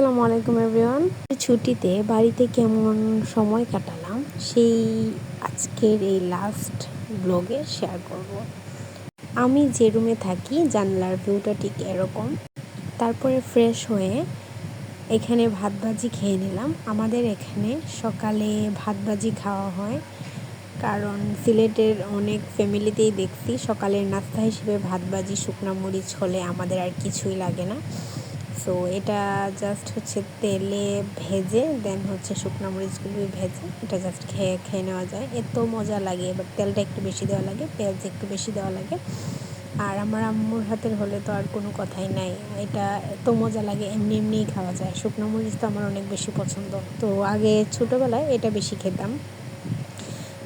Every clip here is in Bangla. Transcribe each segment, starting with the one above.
আসসালামু আলাইকুম এভরিওয়ান ছুটিতে বাড়িতে কেমন সময় কাটালাম? সেই আজকের এই লাস্ট ব্লগে শেয়ার করব। আমি যে রুমে থাকি, জানলার ভিউটা ঠিক এরকম। তারপরে ফ্রেশ হয়ে এখানে ভাত ভাজি খেয়ে নিলাম। আমাদের এখানে সকালে ভাত ভাজি খাওয়া হয়। কারণ সিলেটের অনেক ফ্যামিলিতেই দেখছি, সকালের নাস্তা হিসেবে ভাত ভাজি শুকনো মরিচ হলে আমাদের আর কিছুই লাগে না। সো এটা জাস্ট হচ্ছে তেলে ভেজে দেন হচ্ছে শুকনো মরিচগুলো ভেজে এটা জাস্ট খেয়ে খেয়ে নেওয়া যায়। এত মজা লাগে বাট তেলটা একটু বেশি দেওয়া লাগে, পেঁয়াজ একটু বেশি দেওয়া লাগে। আর আমার আম্মুর হাতের হলে তো আর কোনো কথাই নাই। এটা এত মজা লাগে, এমনি এমনিই খাওয়া যায়। শুকনো মরিচ তো আমার অনেক বেশি পছন্দ। তো আগে ছোটোবেলায় এটা বেশি খেতাম।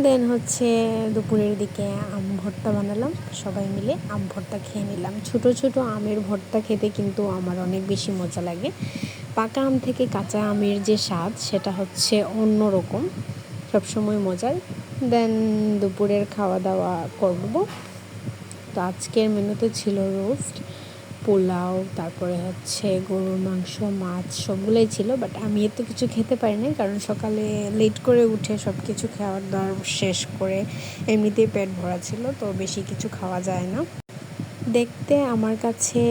দেন হচ্ছে দুপুরের দিকে আম ভর্তা বানালাম, সবাই মিলে আম ভর্তা খেয়ে নিলাম। ছোট ছোট আমের ভর্তা খেতে কিন্তু আমার অনেক বেশি মজা লাগে। পাকা আম থেকে কাঁচা আমের যে স্বাদ, সেটা হচ্ছে অন্য রকম সবসময় মজার। দেন দুপুরের খাওয়া দাওয়া করব। তো আজকের মেনুতে ছিল রোস্ট পোলাও, তারপরে হচ্ছে গরুর মাংস, মাছ, সবগুলোই ছিল বাট আমি এত কিছু খেতে পারি না কারণ সকালে লেট করে উঠে সব কিছু খাওয়ার দাওয়ার শেষ করে এমনিতেই পেট ভরা ছিল, তো বেশি কিছু খাওয়া যায় না। দেখতে আমার কাছে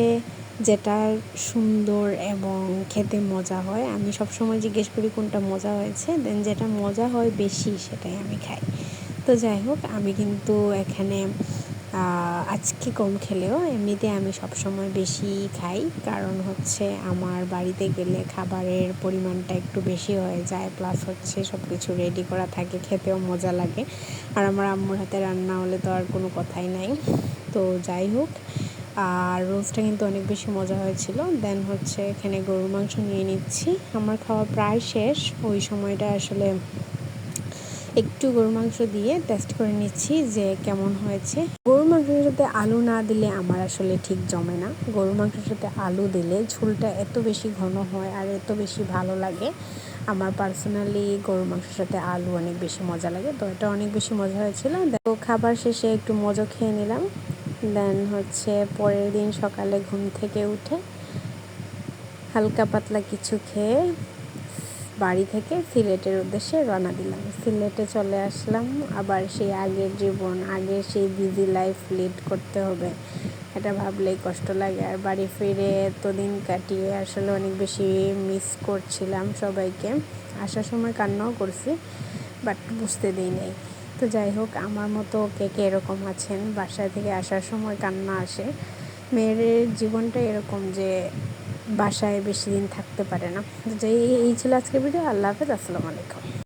যেটা সুন্দর এবং খেতে মজা হয়, আমি সবসময় জিজ্ঞেস করি কোনটা মজা হয়েছে দেন যেটা মজা হয় বেশি সেটাই আমি খাই। তো যাই হোক, আমি কিন্তু এখানে আজকে কম খেলেও এমনিতে আমি সবসময় বেশি খাই। কারণ হচ্ছে আমার বাড়িতে গেলে খাবারের পরিমাণটা একটু বেশি হয়ে যায়। প্লাস হচ্ছে সব কিছু রেডি করা থাকে, খেতেও মজা লাগে। আর আমার আম্মুর হাতে রান্না হলে তো আর কোনো কথাই নাই। তো যাই হোক, আর রোজটা কিন্তু অনেক বেশি মজা হয়েছিল। দেন হচ্ছে এখানে গরুর মাংস নিয়ে নিচ্ছি। আমার খাওয়া প্রায় শেষ। ওই সময়টা আসলে একটু গরু মাংস দিয়ে টেস্ট করে নিচ্ছি যে কেমন হয়েছে। গরুর মাংসের সাথে আলু না দিলে আমার আসলে ঠিক জমে না। গরুর মাংসের সাথে আলু দিলে ঝোলটা এত বেশি ঘন হয় আর এত বেশি ভালো লাগে। আমার পার্সোনালি গরুর মাংসের সাথে আলু অনেক বেশি মজা লাগে। তো এটা অনেক বেশি মজা হয়েছিল। তো খাবার শেষে একটু মজা খেয়ে নিলাম। দেন হচ্ছে পরের দিন সকালে ঘুম থেকে উঠে হালকা পাতলা কিছু খেয়ে বাড়ি থেকে সিলেটের উদ্দেশ্যে রওনা দিলাম। সিলেটে চলে আসলাম, আবার সেই আগের জীবন আগের সেই বিজি লাইফ লিড করতে হবে। এটা ভাবলেই কষ্ট লাগে। আর বাড়ি ফিরে এতদিন কাটিয়ে আসলে অনেক বেশি মিস করছিলাম সবাইকে। আসার সময় কান্নাও করছি বাট বুঝতে দিই নাই। তো যাই হোক, আমার মতো কে কে এরকম আছেন, বাসায় থেকে আসার সময় কান্না আসে। মেয়ের জীবনটা এরকম যে বাসায় বেশি দিন থাকতে পারে না। যে এই ছিল আজকে ভিডিও। আল্লাহ হাফেজ, আসসালামু আলাইকুম।